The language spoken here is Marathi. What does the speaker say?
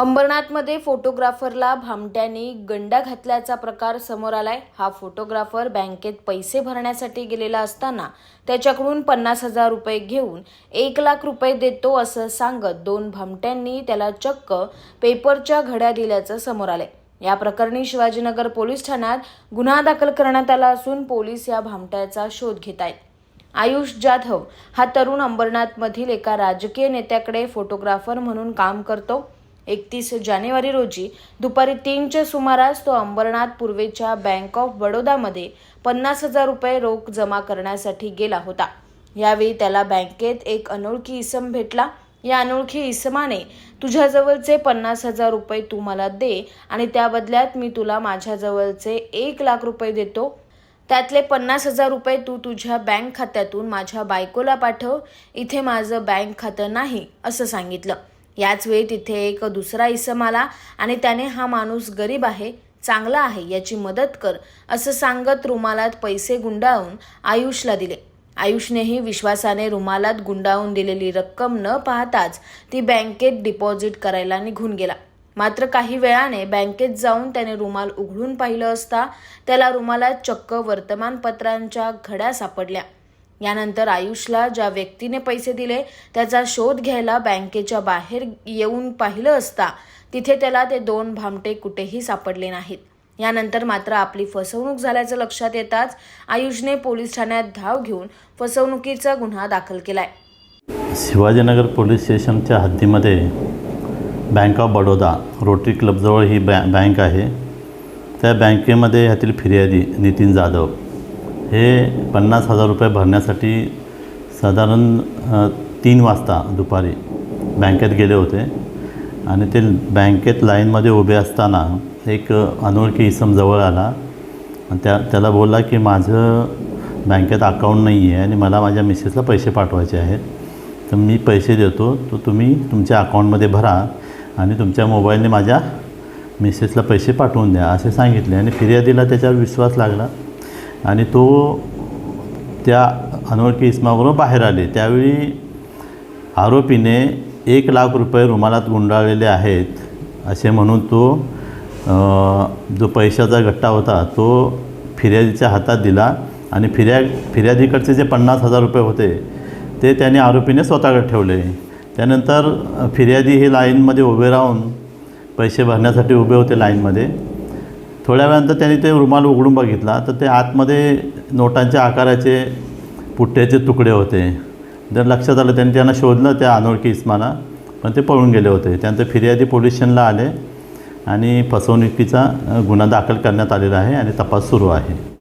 अंबरनाथमध्ये फोटोग्राफरला भामट्यांनी गंडा घातल्याचा प्रकार समोर आलाय. हा फोटोग्राफर बँकेत पैसे भरण्यासाठी गेलेला असताना त्याच्याकडून पन्नास हजार रुपये घेऊन एक लाख रुपये देतो असं सांगत दोन भामट्यांनी त्याला चक्क पेपरच्या घड्या दिल्याचं समोर आलंय. या प्रकरणी शिवाजीनगर पोलीस ठाण्यात गुन्हा दाखल करण्यात आला असून पोलीस या भामट्याचा शोध घेत आहेत. आयुष जाधव हा तरुण अंबरनाथमधील एका राजकीय नेत्याकडे फोटोग्राफर म्हणून काम करतो. एकतीस जानेवारी रोजी दुपारी तीनच्या सुमारास तो अंबरनाथ पूर्वेच्या बँक ऑफ बडोदामध्ये पन्नास हजार रुपये रोख जमा करण्यासाठी गेला होता. यावेळी त्याला बँकेत एक अनोळखी इसम भेटला. या अनोळखी इसमाने तुझ्याजवळचे पन्नास हजार रुपये तू मला दे आणि त्या बदल्यात मी तुला माझ्याजवळचे एक लाख रुपये देतो. त्यातले पन्नास हजार रुपये तू तुझ्या बँक खात्यातून माझ्या बायकोला पाठव. इथे माझं बँक खातं नाही असं सांगितलं. याच वेळी तिथे एक दुसरा इसम आला आणि त्याने हा माणूस गरीब आहे चांगला आहे याची मदत कर असं सांगत रुमालात पैसे गुंडाळून आयुषला दिले. आयुषनेही विश्वासाने रुमालात गुंडाळून दिलेली रक्कम न पाहताच ती बँकेत डिपॉझिट करायला निघून गेला. मात्र काही वेळाने बँकेत जाऊन त्याने रुमाल उघडून पाहिलं असता त्याला रुमालात चक्क वर्तमानपत्रांच्या घड्या सापडल्या. यानंतर आयुषला ज्या व्यक्तीने पैसे दिले त्याचा शोध घ्यायला बँकेच्या बाहेर येऊन पाहिलं असता तिथे त्याला ते दोन भामटे कुठेही सापडले नाहीत. यानंतर मात्र आपली फसवणूक झाल्याचं लक्षात येताच आयुषने पोलीस ठाण्यात धाव घेऊन फसवणुकीचा गुन्हा दाखल केलाय. शिवाजीनगर पोलीस स्टेशनच्या हद्दीमध्ये बँक ऑफ बडोदा रोटरी क्लबजवळ ही बॅ बँक आहे. त्या बँकेमध्ये ह्यातील फिर्यादी नितीन जाधव. हे पन्नास हजार रुपये भरण्यासाठी साधारण तीन वाजता दुपारी बँकेत गेले होते. आणि ते बँकेत लाईनमध्ये उभे असताना एक अनोळखी इसम जवळ आला. त्या त्याला बोलला की माझं बँकेत अकाउंट नाही आहे आणि मला माझ्या मिसेसला पैसे पाठवायचे आहेत. तर मी पैसे देतो. तो तुम्ही तुमच्या अकाउंटमध्ये भरा आणि तुमच्या मोबाईलने माझ्या मिसेसला पैसे पाठवून द्या असे सांगितले. आणि फिर्यादीला त्याच्यावर विश्वास लागला. आणि तो त्या अनोळखी इसमावरून बाहेर आले. त्यावेळी आरोपीने एक लाख रुपये रुमालात गुंडाळलेले आहेत असे म्हणून तो जो पैशाचा गट्टा होता तो फिर्यादीच्या हातात दिला आणि फिर्या फिर्यादीकडचे जे पन्नास हजार रुपये होते ते त्याने आरोपीने स्वतःकडे ठेवले. त्यानंतर फिर्यादी हे लाईनमध्ये उभे राहून पैसे भरण्यासाठी उभे होते लाईनमध्ये. थोड्या वेळानंतर त्यांनी ते रुमाल उघडून बघितला. तर ते आतमध्ये नोटांच्या आकाराचे पुठ्ठ्याचे तुकडे होते. जर लक्षात आलं त्यांनी त्यांना शोधलं त्या अनोळखी इस्माला पण ते पळून गेले होते. त्यानंतर फिर्यादी पोलीस स्टेशनला आले आणि फसवणुकीचा गुन्हा दाखल करण्यात आलेला आहे आणि तपास सुरू आहे.